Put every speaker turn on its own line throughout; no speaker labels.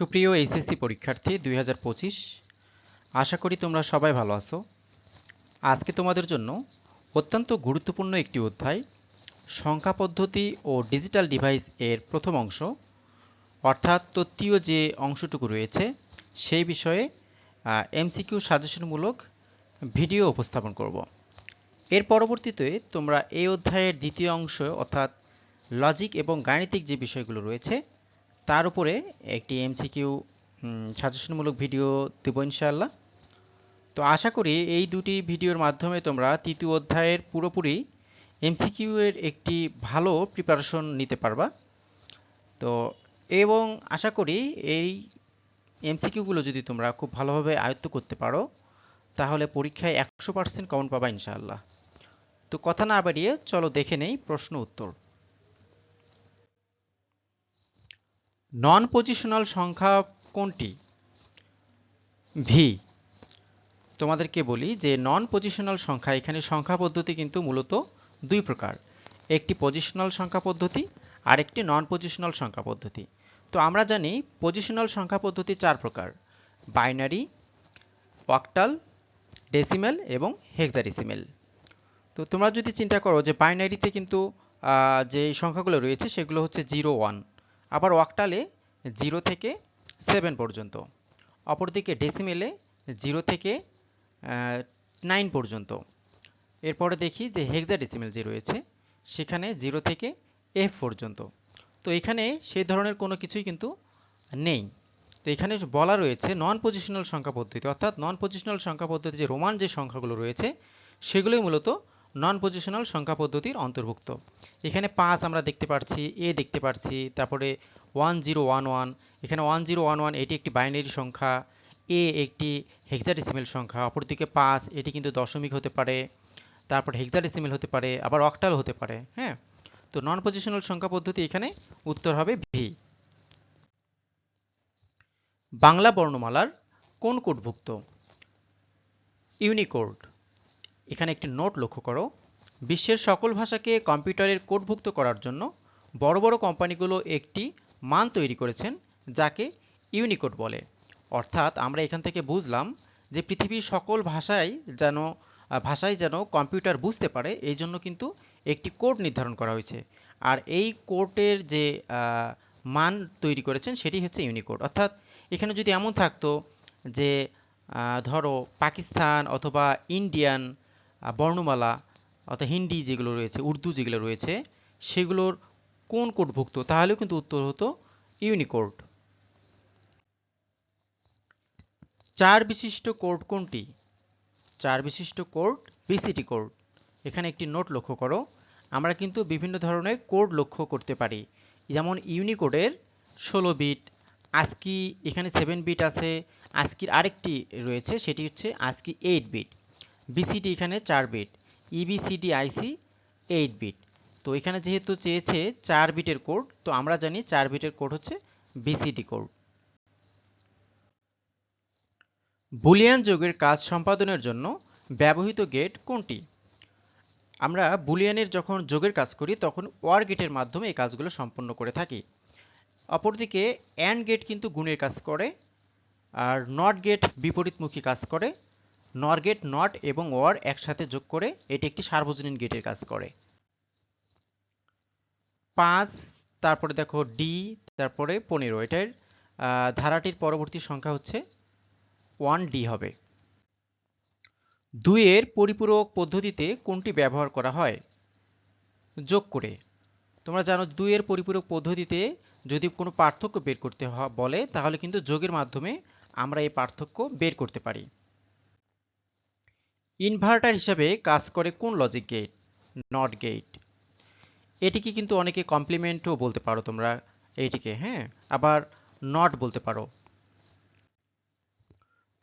সুপ্রিয় এইচএসসি পরীক্ষার্থী, দুই হাজার পঁচিশ, আশা করি তোমরা সবাই ভালো আছো। আজকে তোমাদের জন্য অত্যন্ত গুরুত্বপূর্ণ একটি অধ্যায়, সংখ্যা পদ্ধতি ও ডিজিটাল ডিভাইস এর প্রথম অংশ, অর্থাৎ তত্ত্বীয় যে অংশটুকু রয়েছে, সেই বিষয়ে এমসিকিউ সাজেশনমূলক ভিডিও উপস্থাপন করব। এর পরবর্তীতে তোমরা এই অধ্যায়ের দ্বিতীয় অংশ, অর্থাৎ লজিক এবং গাণিতিক যে বিষয়গুলো রয়েছে তার উপরে একটি এমসিকিউ সাজেশনমূলক ভিডিও দেব ইনশাআল্লাহ। তো আশা করি এই দুটি ভিডিওর মাধ্যমে তোমরা তৃতীয় অধ্যায়ের পুরোপুরি এমসিকিউ এর একটি ভালো প্রিপারেশন নিতে পারবা। তো এবং আশা করি এই এমসিকিউগুলো যদি তোমরা খুব ভালোভাবে আয়ত্ত করতে পারো, তাহলে পরীক্ষায় একশো পার্সেন্ট কমন পাবা ইনশাআল্লাহ। তো কথা না বাড়িয়ে চলো দেখে নেই প্রশ্ন উত্তর। নন পজিশনাল সংখ্যা কোনটি? ভি তোমাদেরকে বলি যে নন পজিশনাল সংখ্যা, এখানে সংখ্যা পদ্ধতি কিন্তু মূলত দুই প্রকার। একটি পজিশনাল সংখ্যা পদ্ধতি আর একটি নন পজিশনাল সংখ্যা পদ্ধতি। তো আমরা জানি পজিশনাল সংখ্যা পদ্ধতি চার প্রকার। বাইনারি, অক্টাল, ডেসিমেল এবং হেক্সাডেসিমেল। তো তোমরা যদি চিন্তা করো যে বাইনারিতে কিন্তু যে সংখ্যাগুলো রয়েছে সেগুলো হচ্ছে জিরো, ওয়ান। আবার ওয়াকটালে জিরো থেকে সেভেন পর্যন্ত, অপরদিকে ডেসিমেলে জিরো থেকে নাইন পর্যন্ত। এরপরে দেখি যে হেক্সা ডেসিমেল যে রয়েছে, সেখানে জিরো থেকে এফ পর্যন্ত। তো এখানে সেই ধরনের কোনো কিছুই কিন্তু নেই। তো এখানে বলা রয়েছে নন পজিশনাল সংখ্যা পদ্ধতি, অর্থাৎ নন পজিশনাল সংখ্যা পদ্ধতি যে রোমান যে সংখ্যাগুলো রয়েছে, সেগুলোই মূলত নন পজিশনাল সংখ্যা পদ্ধতির অন্তর্ভুক্ত। এখানে পাঁচ আমরা দেখতে পাচ্ছি এ দেখতে পাচ্ছি তারপরে ওয়ান জিরো ওয়ান ওয়ান এখানে ওয়ান জিরো ওয়ান ওয়ান এটি একটি বাইনারি সংখ্যা, এ একটি হেক্সাডেসিমেল সংখ্যা, অপরদিকে পাঁচ, এটি কিন্তু দশমিক হতে পারে, তারপর হেক্সাডেসিমেল হতে পারে, আবার অক্টাল হতে পারে হ্যাঁ? তো নন পজিশনাল সংখ্যা পদ্ধতি এখানে উত্তর হবে ভি বাংলা বর্ণমালার কোন কোডভুক্ত? ইউনিকোড। এখানে একটি নোট লক্ষ্য করো। বিশ্বের সকল ভাষাকে কম্পিউটারের কোডভুক্ত করার জন্য বড় বড় কোম্পানিগুলো একটি মান তৈরি করেছেন, যাকে ইউনিকোড বলে। অর্থাৎ আমরা এখান থেকে বুঝলাম যে পৃথিবীর সকল ভাষায় যেন ভাষায় যেন কম্পিউটার বুঝতে পারে, এই জন্য কিন্তু একটি কোড নির্ধারণ করা হয়েছে। আর এই কোডের যে মান তৈরি করেছেন সেটি হচ্ছে ইউনিকোড। অর্থাৎ এখানে যদি এমন থাকতো যে ধরো পাকিস্তান অথবা ইন্ডিয়ান বর্ণমালা, অর্থাৎ হিন্দি যেগুলো রয়েছে, উর্দু যেগুলো রয়েছে, সেগুলোর কোন কোডভুক্ত? তাহলেও কিন্তু উত্তর হতো ইউনিকোড। চার বিশিষ্ট কোড কোনটি? চার বিশিষ্ট কোড বিসিটি কোড। এখানে একটি নোট লক্ষ্য করো। আমরা কিন্তু বিভিন্ন ধরনের কোড লক্ষ্য করতে পারি। যেমন ইউনিকোডের ষোলো বিট, আজকি এখানে সেভেন বিট আছে, আজকির আরেকটি রয়েছে, সেটি হচ্ছে আজকি এইট বিট। বিসিডি এখানে চার bit EBCDIC IC eight bit তো এখানে যেহেতু চেয়েছে চার বিটের কোড তো আমরা জানি চার বিটের কোড হচ্ছে বিসিডি কোড বুলিয়ান যোগের কাজ সম্পাদনের জন্য ব্যবহৃত গেট কোনটি? আমরা বুলিয়ানের যখন যোগের কাজ করি, তখন ওয়ার গেটের মাধ্যমে এই কাজগুলো সম্পন্ন করে থাকি। অপরদিকে অ্যান্ড গেট কিন্তু গুণের কাজ করে, আর নট গেট বিপরীতমুখী কাজ করে নর গেট, নট এবং ওয়ার একসাথে যোগ করে এটি একটি সার্বজনীন গেটের কাজ করে। পাঁচ, তারপরে দেখো ডি, তারপরে পনেরো। এটার ধারাটির পরবর্তী সংখ্যা হচ্ছে ওয়ান ডি হবে। দুইয়ের পরিপূরক পদ্ধতিতে কোনটি ব্যবহার করা হয়? যোগ করে। তোমরা জানো দুইয়ের পরিপূরক পদ্ধতিতে যদি কোনো পার্থক্য বের করতে বলে, তাহলে কিন্তু যোগের মাধ্যমে আমরা এই পার্থক্য বের করতে পারি। ইনভার্টার হিসাবে কাজ করে কোন লজিক গেট নট গেট এটিকে কিন্তু অনেকে কমপ্লিমেন্টও বলতে পারো তোমরা এইটিকে হ্যাঁ? আবার নট বলতে পারো।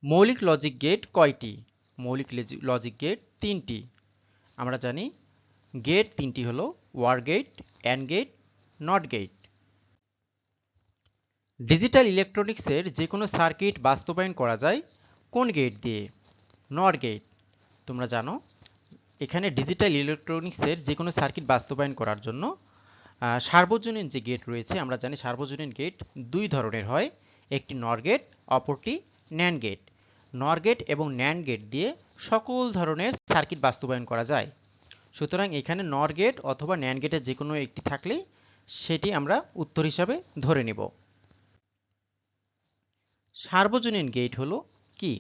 মৌলিক লজিক গেট কয়টি? মৌলিক লজিক গেট তিনটি। আমরা জানি গেট তিনটি হলো or gate and gate not gate digital ইলেকট্রনিক্সের যে কোনো সার্কিট বাস্তবায়ন করা যায় কোন গেট দিয়ে? নট গেট তোমরা জানো, এখানে ডিজিটাল ইলেকট্রনিক্সের যে কোনো সার্কিট বাস্তবায়ন করার জন্য সার্বজনীন যে গেট রয়েছে, আমরা জানি সার্বজনীন গেট দুই ধরনের হয়, একটি নর গেট অপরটি ন্যান্ড গেট নর গেট এবং ন্যান্ড গেট দিয়ে সকল ধরনের সার্কিট বাস্তবায়ন করা যায়। সুতরাং এখানে নর গেট অথবা ন্যান্ড গেটের যে কোনো একটি থাকলেই সেটি আমরা উত্তর হিসাবে ধরে নেব। সার্বজনীন গেট হলো কি?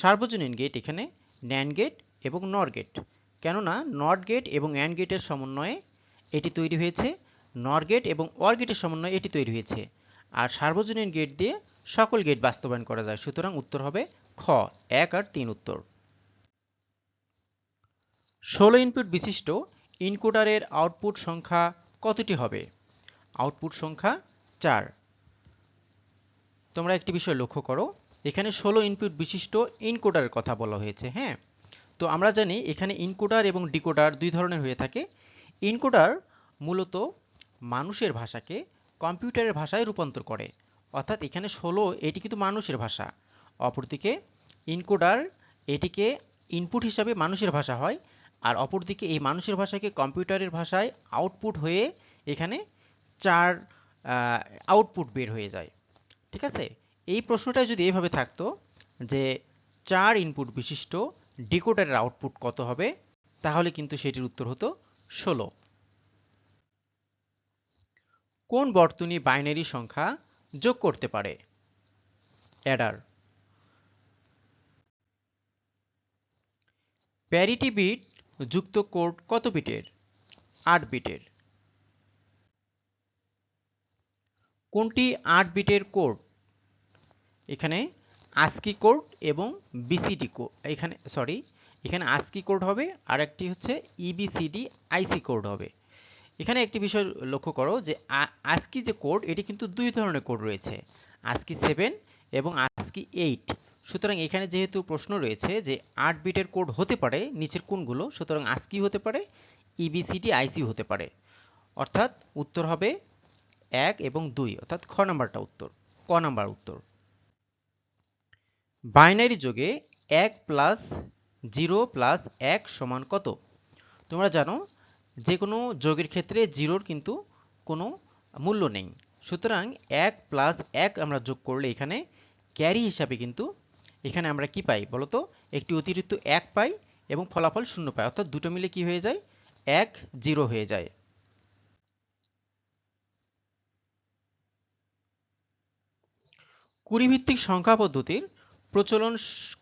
সার্বজনীন গেট এখানে ন্যান্ড গেট এবং নর গেট কেননা নট গেট এবং অ্যান্ড গেটের সমন্বয়ে এটি তৈরি হয়েছে। নর গেট এবং অর গেটের সমন্বয়ে এটি তৈরি হয়েছে। আর সার্বজনীন গেট দিয়ে সকল গেট বাস্তবায়ন করা যায়। সুতরাং উত্তর হবে খ, এক আর তিন উত্তর। ষোলো ইনপুট বিশিষ্ট ইনকোডারের আউটপুট সংখ্যা কতটি হবে? আউটপুট সংখ্যা চার। তোমরা একটি বিষয় লক্ষ্য করো। এখানে ষোলো ইনপুট বিশিষ্ট ইনকোডারের কথা বলা হয়েছে হ্যাঁ? তো আমরা জানি এখানে ইনকোডার এবং ডিকোডার দুই ধরনের হয়ে থাকে। ইনকোডার মূলত মানুষের ভাষাকে কম্পিউটারের ভাষায় রূপান্তর করে, অর্থাৎ এখানে ষোলো এটি কিন্তু মানুষের ভাষা। অপরদিকে ইনকোডার এটিকে ইনপুট হিসাবে মানুষের ভাষা হয়, আর অপরদিকে এই মানুষের ভাষাকে কম্পিউটারের ভাষায় আউটপুট হয়ে এখানে চার আউটপুট বের হয়ে যায়। ঠিক আছে? এই প্রশ্নটা যদি এইভাবে থাকতো যে চার ইনপুট বিশিষ্ট ডিকোডারের আউটপুট কত হবে, তাহলে কিন্তু সেটির উত্তর হতো ষোলো। কোন বর্তনী বাইনারি সংখ্যা যোগ করতে পারে? অ্যাডার প্যারিটি বিট যুক্ত কোড কত বিটের আট বিটের কোনটি আট বিটের কোড এখানে আস্কি কোড এবং বিসিডি কোড এখানে সরি এখানে আস্কি কোড হবে আর একটি হচ্ছে ইবিসিডি আইসি কোড হবে। এখানে একটি বিষয় লক্ষ্য করো যে আস্কি যে কোড এটি কিন্তু দুই ধরনের কোড রয়েছে আস্কি সেভেন এবং আস্কি এইট সুতরাং এখানে যেহেতু প্রশ্ন রয়েছে যে আট বিটের কোড হতে পারে, নিচের কোনগুলো, সুতরাং আস্কি হতে পারে ইবিসিডি আইসি হতে পারে। অর্থাৎ উত্তর হবে এক এবং দুই, অর্থাৎ খ নাম্বারটা উত্তর, ক নাম্বার উত্তর। বাইনারি যোগে এক প্লাস জিরো প্লাস এক সমান কত? তোমরা জানো যে কোনো যোগের ক্ষেত্রে জিরোর কিন্তু কোনো মূল্য নেই। সুতরাং এক প্লাস এক আমরা যোগ করলে এখানে ক্যারি হিসাবে কিন্তু এখানে আমরা কি পাই বলতো একটি অতিরিক্ত এক পাই এবং ফলাফল শূন্য পাই। অর্থাৎ দুটো মিলে কি হয়ে যায়? এক জিরো হয়ে যায়। কুড়িভিত্তিক সংখ্যা পদ্ধতির প্রচলন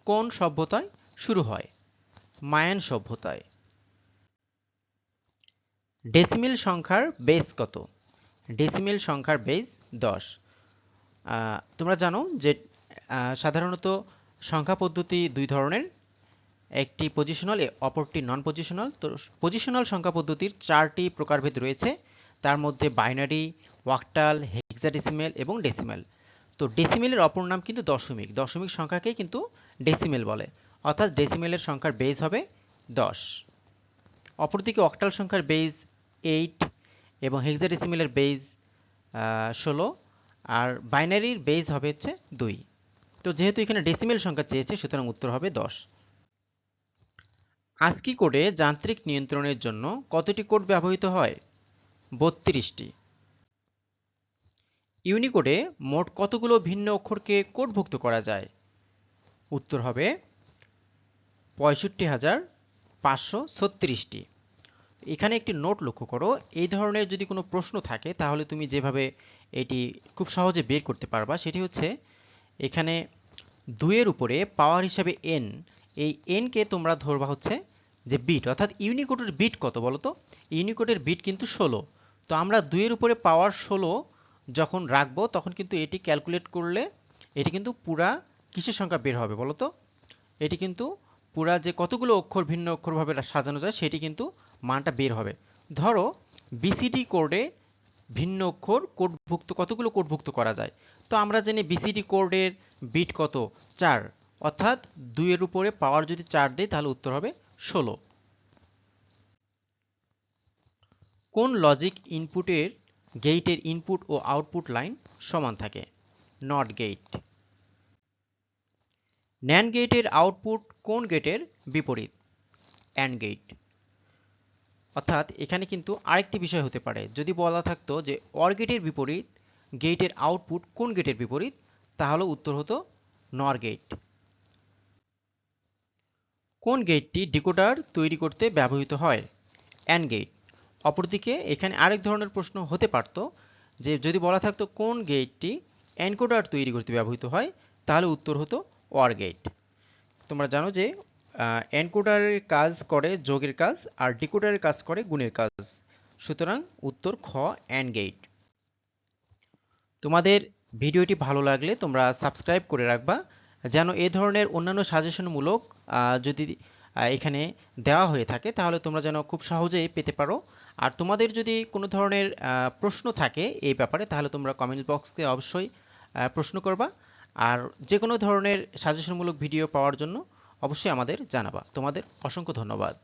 কোন সভ্যতায় শুরু হয়? মায়ান সভ্যতায়। ডেসিমেল সংখ্যার বেস কত? ডেসিমেল সংখ্যার বেস দশ। তোমরা জানো যে সাধারণত সংখ্যা পদ্ধতি দুই ধরনের। একটি পজিশনাল অপরটি নন পজিশনাল তো পজিশনাল সংখ্যা পদ্ধতির চারটি প্রকারভেদ রয়েছে। তার মধ্যে বাইনারি ওয়াকটাল হেক্সাডেসিমেল এবং ডেসিমেল তো ডেসিমেলের অপর নাম কিন্তু দশমিক। দশমিক সংখ্যাকে কিন্তু ডেসিমেল বলে। অর্থাৎ ডেসিমেলের সংখ্যার বেজ হবে দশ। অপরদিকে অক্টাল সংখ্যার বেজ এইট এবং হেক্সাডেসিমেলের বেজ ষোলো। আর বাইনারির বেজ হবে হচ্ছে দুই। তো যেহেতু এখানে ডেসিমেল সংখ্যা চেয়েছে, সুতরাং উত্তর হবে দশ। আস্কি কোডে যান্ত্রিক নিয়ন্ত্রণের জন্য কতটি কোড ব্যবহৃত হয়? বত্রিশটি। ইউনিকোডে মোট কতগুলো ভিন্ন অক্ষরকে কোডভুক্ত করা যায়? উত্তর হবে পঁয়ষট্টি হাজার পাঁচশো ছত্রিশটি। এখানে একটি নোট লক্ষ্য করো। এই ধরনের যদি কোনো প্রশ্ন থাকে, তাহলে তুমি যেভাবে এটি খুব সহজে বের করতে পারবা, সেটি হচ্ছে এখানে দুইয়ের উপরে পাওয়ার হিসাবে এন এই এনকে তোমরা ধরবা হচ্ছে যে বিট, অর্থাৎ ইউনিকোডের বিট কত বলো তো ইউনিকোডের বিট কিন্তু ষোলো। তো আমরা দুইয়ের উপরে পাওয়ার ষোলো যখন রাখব, তখন কিন্তু এটি ক্যালকুলেট করলে এটি কিন্তু পুরা কিসের সংখ্যা বের হবে বলো তো? এটি কিন্তু পুরা যে কতগুলো অক্ষর ভিন্ন অক্ষরভাবে সাজানো যায়, সেটি কিন্তু মানটা বের হবে। ধরো বিসিডি কোডে ভিন্ন অক্ষর কোডভুক্ত কতগুলো কোডভুক্ত করা যায়? তো আমরা জানি বিসিডি কোডের বিট কত? চার। অর্থাৎ দুইয়ের উপরে পাওয়ার যদি চার দেয় তাহলে উত্তর হবে ষোলো। কোন লজিক ইনপুটের গেইটের ইনপুট ও আউটপুট লাইন সমান থাকে, নট গেইট। ন্যান গেটের আউটপুট কোন গেটের বিপরীত? অ্যান্ড গেট অর্থাৎ এখানে কিন্তু আরেকটি বিষয় হতে পারে, যদি বলা থাকতো যে অর গেটের বিপরীত গেটের আউটপুট কোন গেটের বিপরীত, তাহলে উত্তর হতো নর গেট কোন গেটটি ডিকোডার তৈরি করতে ব্যবহৃত হয়? অ্যান গেট অপরদিকে এখানে আরেক ধরনের প্রশ্ন হতে পারত যে যদি বলা থাকতো কোন গেটটি এনকোডার তৈরি করতে ব্যবহৃত হয়, তাহলে উত্তর হতো ওয়ার গেট তোমরা জানো যে এনকোডারের কাজ করে যোগের কাজ আর ডিকোডারের কাজ করে গুণের কাজ। সুতরাং উত্তর খ অ্যান গেট তোমাদের ভিডিওটি ভালো লাগলে তোমরা সাবস্ক্রাইব করে রাখবা, যেন এ ধরনের অন্যান্য সাজেশনমূলক যদি এখানে দেওয়া হয়ে থাকে, তাহলে তোমরা যেন খুব সহজেই পেতে পারো। আর তোমাদের যদি কোনো ধরনের প্রশ্ন থাকে এই ব্যাপারে, তাহলে তোমরা কমেন্ট বক্সে অবশ্যই প্রশ্ন করবা। আর যে কোনো ধরনের সাজেশনমূলক ভিডিও পাওয়ার জন্য অবশ্যই আমাদের জানাবা। তোমাদের অসংখ্য ধন্যবাদ।